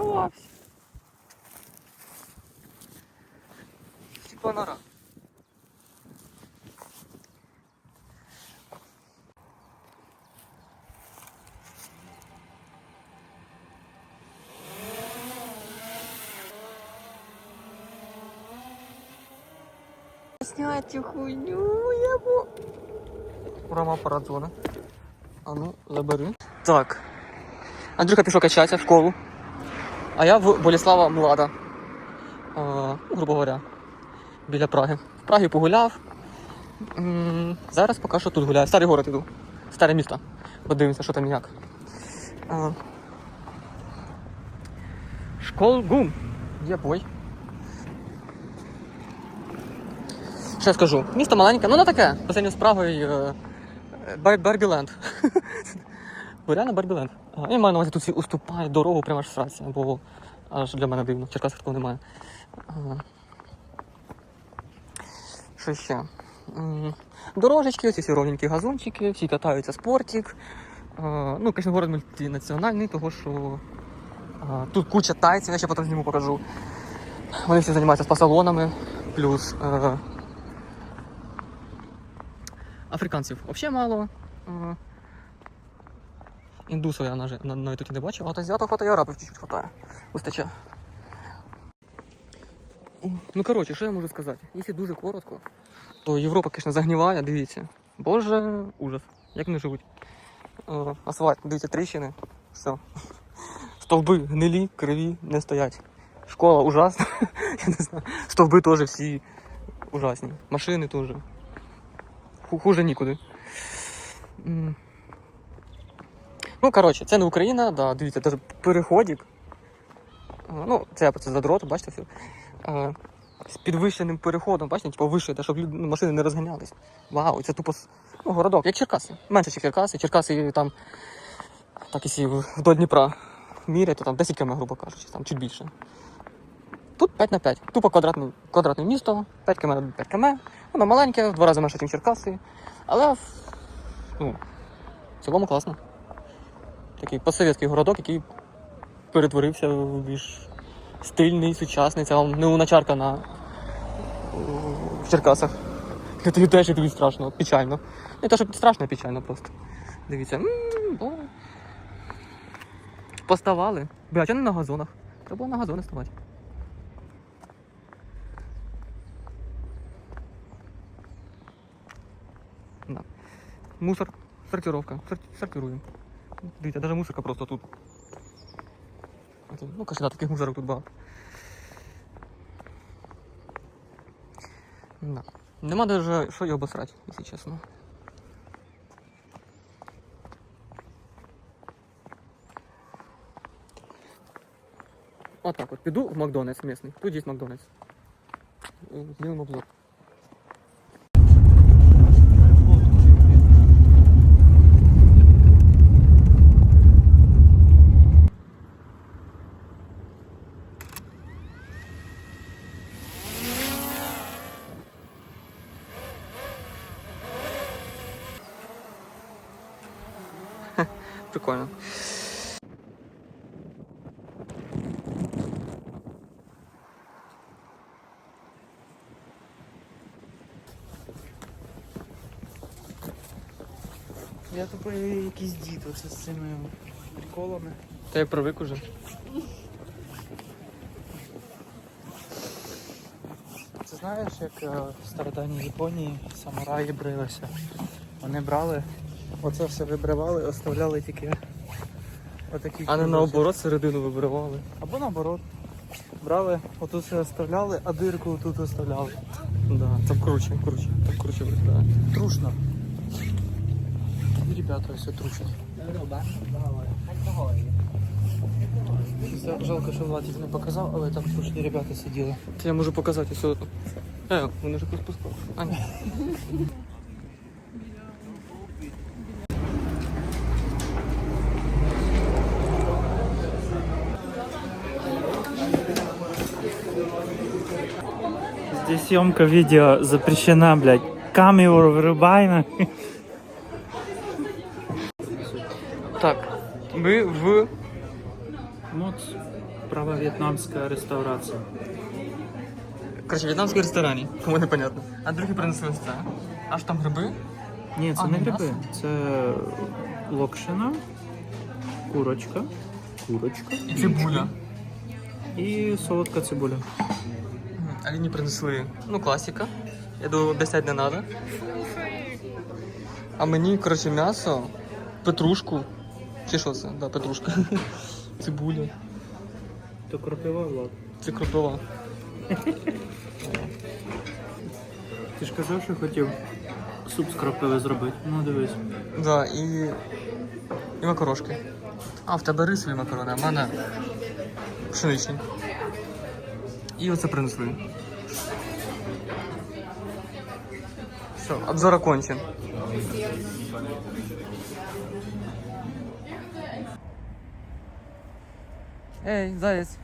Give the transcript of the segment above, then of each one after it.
сховався. Сіпанара. Снять цю хуйню, я бо... Рома апарат дзвонить. А ну, забери. Так. Андрюха пішов качатися в школу. А я в Боліслава Млада. А, грубо говоря. Біля Праги. В Прагі погуляв. Зараз поки що тут гуляю. Старий город іду. Старе місто. Подивимося, що там як. А. Школгум. Є бой. Я скажу? Місто маленьке, ну не таке. По з Прагою е, е, Бар- Барбіленд. Бо реально Я маю на увазі, тут всі уступають дорогу прямо аж сраці, бо аж для мене дивно. В Черкасах такого немає. Що ще? Дорожечки, оці всі ровненькі газончики, всі катаються спортик. Ну, звісно, город мультинаціональний, того що тут куча тайців, я ще потім зніму покажу. Вони всі займаються спа-салонами, плюс е, африканців взагалі мало. Е, Індусу я навіть тут не бачив, а от азіатів хватає, арабів чуть-чуть хватає. Вистачає. Ну, коротше, що я можу сказати? Якщо дуже коротко, то Європа, звісно, загніває, дивіться. Боже, ужас. Як вони живуть? О, асфальт, дивіться, тріщини. Все. Стовби гнилі, криві, не стоять. Школа ужасна. я не знаю. Стовби теж всі ужасні. Машини теж. Хуже нікуди. Ну, коротше, це не Україна, да, дивіться, це переходик. Ну, це це задрот, бачите все. З підвищеним переходом, бачите, типу вище, щоб люд- ну, машини не розганялись. Вау, це тупо ну, городок, як Черкаси. Менше, ніж Черкаси. Черкаси там, так і вдоль Дніпра мірять, то там 10 км, грубо кажучи, там чуть більше. Тут 5 на 5. Тупо квадратне, квадратне місто, 5 км на 5 км. Воно маленьке, в два рази менше, ніж Черкаси. Але ну, в цілому класно. Такий постсовєтський городок, який перетворився в більш стильний, сучасний. Це вам не уначарка на в Черкасах. Це тобі теж тобі страшно, печально. Не те, що страшно, а печально просто. Дивіться. Поставали. Бля, чого не на газонах? Треба було на газони ставати. Мусор, сортировка. Сор- сортируємо. Дивіться, навіть мусорка просто тут. Оце, Ну, кашля, таких мусорок тут багато. Да. Нема даже що його обосрати, якщо чесно. Отак от, піду в Макдональдс місний. Тут є Макдональдс. Е, Знімемо Прикольно. Я тупий якийсь дід оце з цими приколами. Та я привик уже. Це знаєш, як е, в стародавній Японії самураї брилися. Вони брали, оце все вибривали, оставляли тільки отакі. А не наоборот середину вибривали. Або наоборот. Брали, отут все оставляли, а дирку тут оставляли. Да, там круче, круче, там круче виглядає. Трушно. І ребята все трушать. Жалко, що Владик не показав, але там трушні ребята сиділи. Це я можу показати все. Е, вони ж якось пускали. А, ні. Здесь съемка видео запрещена, блядь. Камеру вырубай на. Так, ми в Моц. Справа в'єтнамська реставрація. Коротше, в в'єтнамському ресторані, кому не понятно. А другі принесли ось це. Аж там гриби. Ні, це А, не не гриби. Це локшина, курочка, курочка І цибуля. і солодка цибуля. Мгм. А мені принесли, ну, класика. Я думаю, десять не треба. А мені, коротше, м'ясо, петрушку. Чи що це? Да, петрушка. Цибуля. То кропива, Влад. Це кропива. Ти ж казав, що хотів суп з кропиви зробити. Ну дивись. Да, і. І макарошки. А, в тебе рисові макарони, а в мене пшеничні. І оце принесли. Все, обзор окончен. Эй, заяц.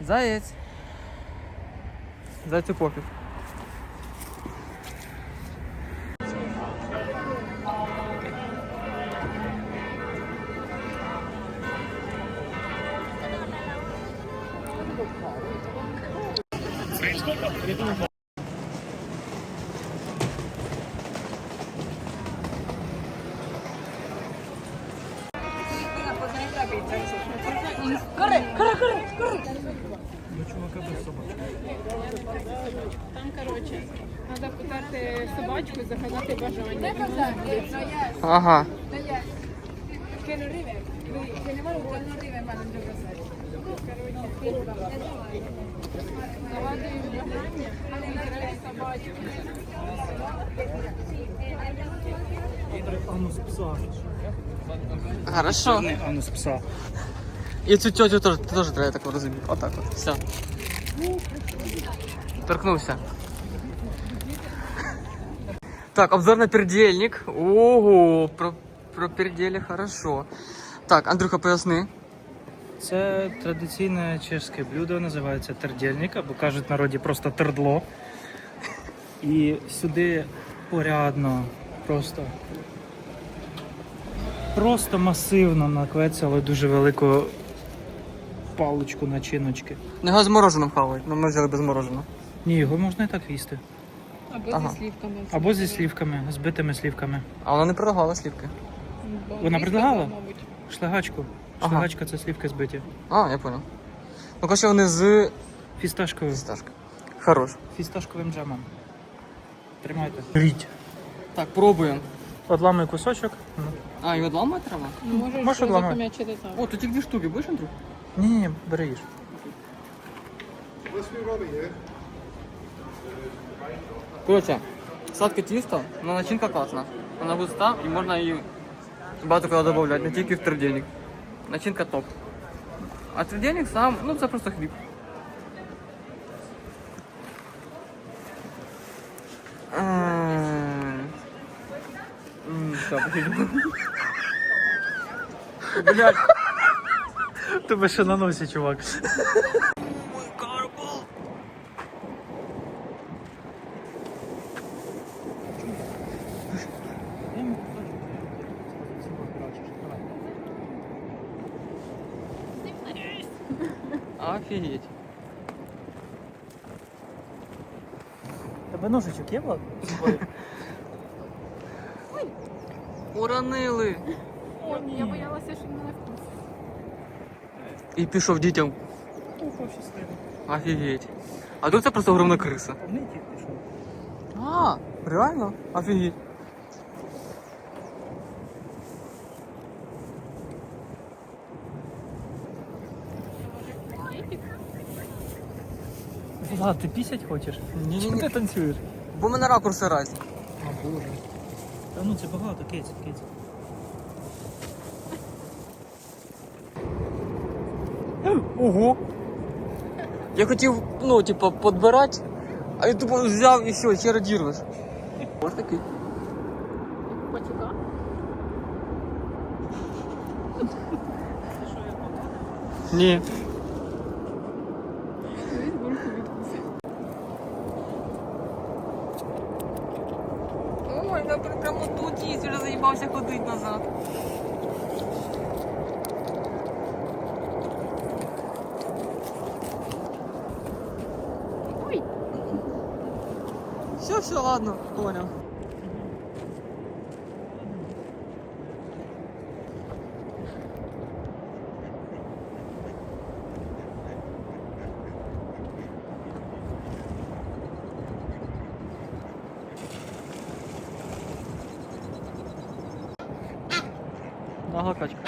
Заяц. Зайцю пофиг. Там, треба питати собачку, бажання. Ага. Che non arriva, che ne vuole non arriva ma non deve essere. Загадуємо бажання, собачку. Пса. Хорошо. Анус пса. І цю тетю теж, теж треба так розуміти. Отак от. Все. Торкнувся. Так, обзор на пердельник. Ого, про, про пердели хорошо. Так, Андрюха, поясни. Це традиційне чешське блюдо, називається тердельник, або кажуть в народі просто тердло. І сюди порядно, просто, просто масивно наквецяли дуже велику паличку начиночки. Не його з мороженим хавають, але ми взяли без мороженого. Ні, його можна і так їсти. Або Ага. зі слівками. Або зі слівками, збитими слівками. А вона не предлагала слівки. Бо Вона предлагала? мабуть. Шлягачку. Ага. Шлягачка це слівки збиті. А, я понял. Ну, короче, вони з Фісташковим. фісташки. Хорош. Фісташковим джемом. Тримайте. Беріть. Так, пробуємо. Одламий кусочок. Ну. А, і одламати треба? Ну, Можеш Можеш зразу ламати. так. О, тут тільки дві штуки, будеш, Андрюх? Ні, ні, бери їж. Короче, сладке тісто, но начинка класна. Вона густа і можна її багато куди додати, не тільки в тридельник. Начинка топ. А тридельник сам, ну це просто хліб. М. М, Все, пофіг. Блядь. Тебе ще на носі, чувак. Офігеть. Тебе ножичок є, Влад? Уронили. О, ні, я боялася, що мене вкусить. І пішов дітям. Офігеть. А тут це просто огромна криса. А. А, реально? Офігеть. Влад, ти пісять хочеш? Ні, ні, Чому ти ні. танцюєш? Бо мене ракурси разні. А боже. Та ну це багато, киць, киць. Ого. Я хотів, ну, типа, подбирати, а я тупо взяв і все, хера дірвеш. Ось такий. Патюка. Ні. Ой, я прямо тут їсть, вже заїбався ходити назад. Ладно, понял. Ага, качка.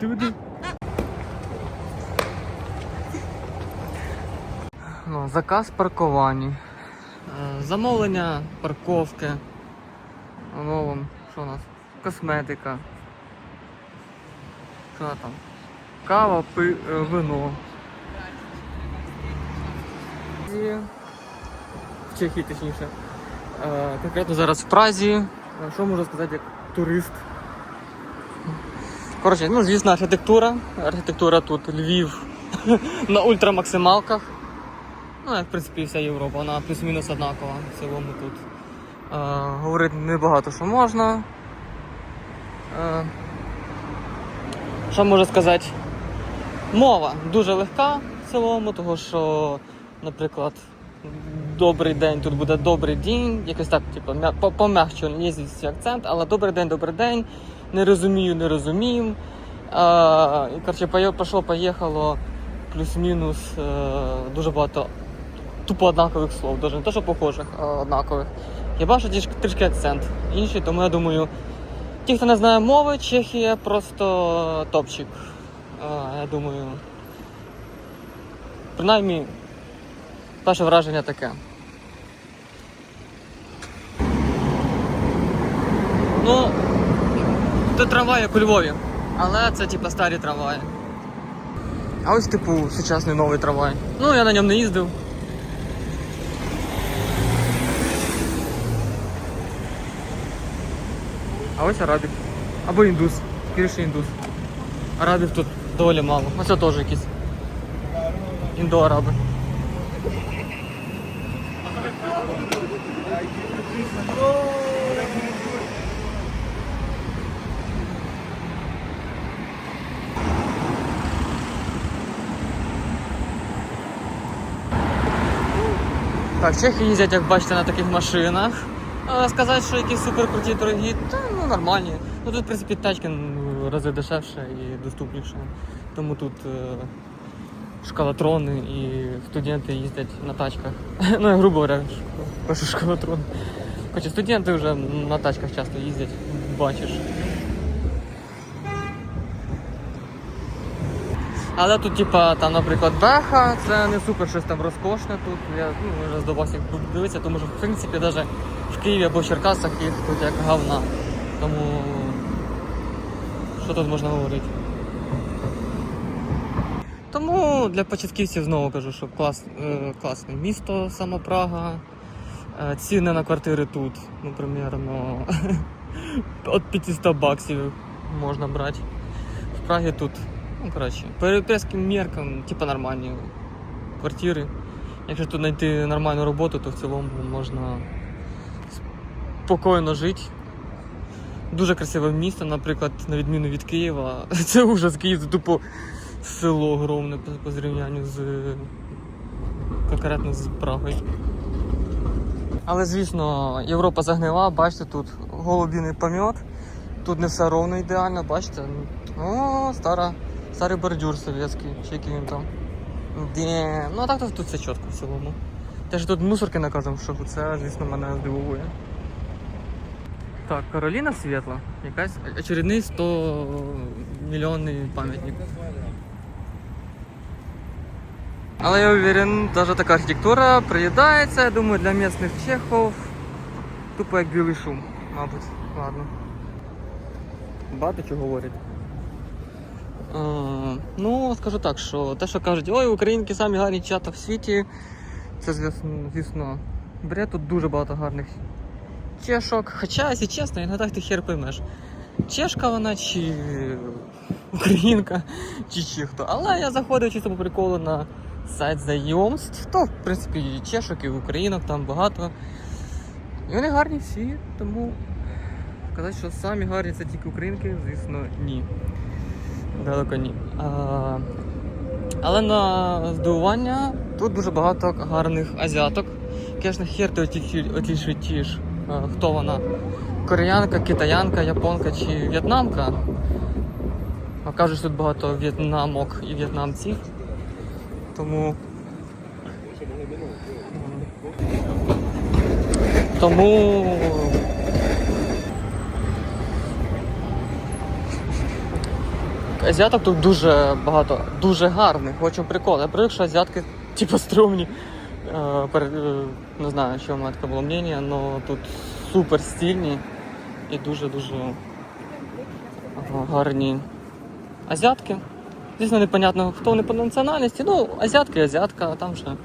Туди. Заказ паркування. Е, Замовлення парковки. Ну, що у нас? Косметика. Що там? Кава, пи, е, вино. В Чехії точніше. Е, Конкретно зараз в Празі. Що можу сказати як турист? Коротше, ну звісно, архітектура. Архітектура тут Львів на ультрамаксималках. Ну, як в принципі вся Європа, вона плюс-мінус однакова в цілому тут. Е, говорити небагато що можна. Е, що можу сказати? Мова дуже легка в цілому, того що, наприклад, добрий день тут буде добрий день, якось так, типу, м'я- по- пом'якче є звідси акцент, але добрий день, добрий день, не розумію, не розуміємо. Е, коротше, пішло, поїхало, плюс-мінус е, дуже багато тупо однакових слов, даже не то, що похожих, а однакових. Я бачу трішки, трішки акцент інший, тому я думаю, ті, хто не знає мови, Чехія просто топчик. Я думаю. Принаймні, перше враження таке. Ну, то трамвай, як у Львові. Але це типа старі трамваї. А ось типу сучасний новий трамвай. Ну, я на ньому не їздив. А ось арабік. Або індус. Скоріше індус. Арабів тут доволі мало. Оце теж якісь. Індоараби. Так, чехи їздять, як бачите, на таких машинах. Сказати, що якісь супер круті дорогі, ну нормальні. Ну тут, в принципі, тачки рази дешевше і доступніше. Тому тут е, шкалатрони і студенти їздять на тачках. ну, я грубо говоря, пишу шкалатрон. Хоча студенти вже на тачках часто їздять, бачиш. Але тут, типа, там, наприклад, беха, це не супер щось там розкошне тут. Я ну, вже здобався дивитися, тому що в принципі навіть в Києві або в Черкасах їх тут як говна. Тому що тут можна говорити? Тому для початківців знову кажу, що клас, е, класне місто, сама Прага. Е, ціни на квартири тут, ну, примерно від 500 баксів можна брати. В Прагі тут Ну, коротше, по європейським меркам, типа нормальні квартири. Якщо тут знайти нормальну роботу, то в цілому можна спокійно жити. Дуже красиве місто, наприклад, на відміну від Києва. Це ужас Київ, це тупо село огромне по, по зрівнянню з конкретно з Прагою. Але звісно, Європа загнила, бачите, тут голубіний помет. Тут не все ровно ідеально, бачите. О, стара, старий бордюр совєтський, чи який він там. Де. Ну а так тут все чітко в цілому. Те, що тут мусорки наказом, що це, звісно, мене здивує. Так, Кароліна Світла. Якась очередний 100 мільйонний пам'ятник. Але я уверен, навіть така архітектура приїдається, я думаю, для місцевих чехів тупо як білий шум, мабуть. Ладно. Багато чого говорять. А, ну, скажу так, що те, що кажуть, ой, українки самі гарні чата в світі, це звісно бред, тут дуже багато гарних чешок. Хоча, якщо чесно, іноді ти хер поймеш. Чешка вона чи українка, чи ще хто. Але я заходив чисто по приколу на сайт знайомств, то в принципі і чешок, і українок там багато. І вони гарні всі, тому сказати, що самі гарні це тільки українки, звісно, ні. Далеко ні. А, Але на здивування тут дуже багато гарних азіаток. Звісно, хер ти отлічиш, хто вона. Кореянка, китаянка, японка чи в'єтнамка. А кажуть, тут багато в'єтнамок і в'єтнамців. Тому. Тому. Азіаток тут дуже багато, дуже гарних, очень прикол. Я привик, що азіатки типу стрьомні. Е, е, не знаю, що в мене таке було мнення, але тут супер стильні і дуже-дуже гарні азіатки. Звісно, непонятно, хто вони по національності. Ну, азіатка і азіатка, а там ще.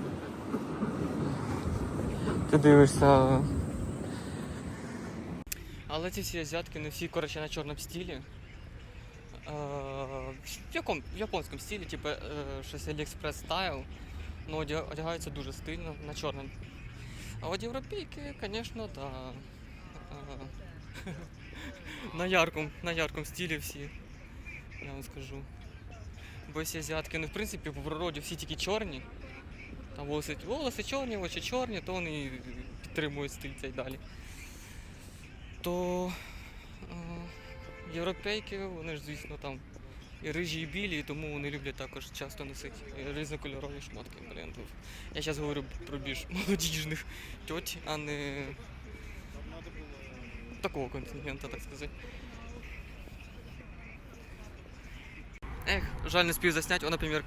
Ти дивишся. Але ці всі азіатки не всі, коротше, на чорному стилі. Е, в, якому, в японському стилі, типу щось AliExpress стайл, ну одягаються дуже стильно на чорному. А от європейки, звісно, да. Е, на яркому, на яркому стилі всі, я вам скажу. Бо всі азіатки, ну в принципі, по природі всі тільки чорні. Там волоси, волоси чорні, очі чорні, то вони підтримують стиль цей далі. То е, європейки, вони ж, звісно, там і рижі, і білі, і тому вони люблять також часто носити різнокольорові шмотки. Блін. Я зараз говорю про більш молодіжних тьоть, а не такого контингента, так сказати. Ех, жаль, не спів засняти, о, наприклад,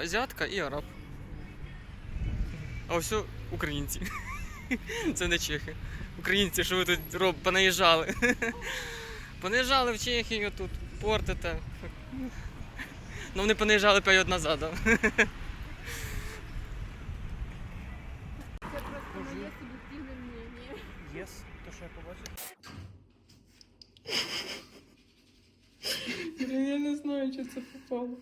азіатка і араб. А ось українці. Це не чехи. Українці, що ви тут роб, понаїжджали. Понаїжджали в Чехію тут, портите. Ну вони понаїжджали 5 років назад. Це просто моє суб'єктивне мнення. Єс, то що я побачив. Я не знаю, чи це попало.